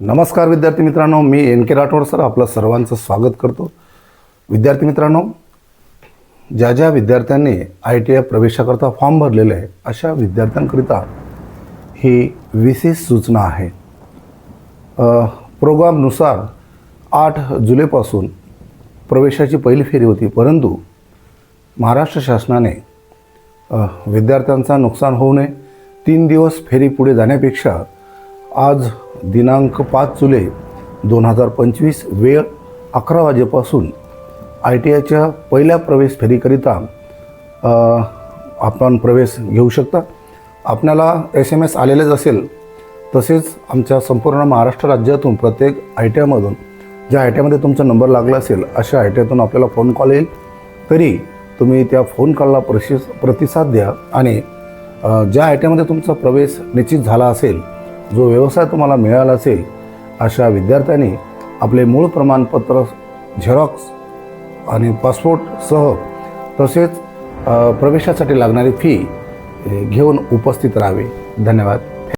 नमस्कार विद्यार्थी मित्रांनो मी एन के राठोड सर आपलं सर्वांचं स्वागत करतो. विद्यार्थी मित्रांनो ज्या ज्या विद्यार्थ्यांनी आय टी आय प्रवेशाकरता फॉर्म भरलेले आहे अशा विद्यार्थ्यांकरिता ही विशेष सूचना आहे. प्रोग्रामनुसार आठ जुलैपासून प्रवेशाची पहिली फेरी होती परंतु महाराष्ट्र शासनाने विद्यार्थ्यांचा नुकसान होऊ नये तीन दिवस फेरी पुढे जाण्यापेक्षा आज दिनांक पाच जुलै दोन हजार पंचवीस वेळ अकरा वाजेपासून आय टी आयच्या पहिल्या प्रवेश फेरीकरिता आपण प्रवेश घेऊ शकता. आपल्याला एस एम एस आलेलेच असेल तसेच आमच्या संपूर्ण महाराष्ट्र राज्यातून प्रत्येक आय टी आयमधून ज्या आय टी आयमध्ये तुमचा नंबर लागला असेल अशा आय टी आयतून आपल्याला फोन कॉल येईल. तरी तुम्ही त्या फोन कॉलला प्रशि प्रतिसाद द्या आणि ज्या आय टी आयमध्ये तुमचा प्रवेश निश्चित झाला असेल जो व्यवसाय तुम्हाला मिळाला असेल अशा विद्यार्थ्यांनी आपले मूळ प्रमाणपत्र झेरॉक्स आणि पासपोर्टसह तसेच प्रवेशासाठी लागणारी फी घेऊन उपस्थित राहावे. धन्यवाद.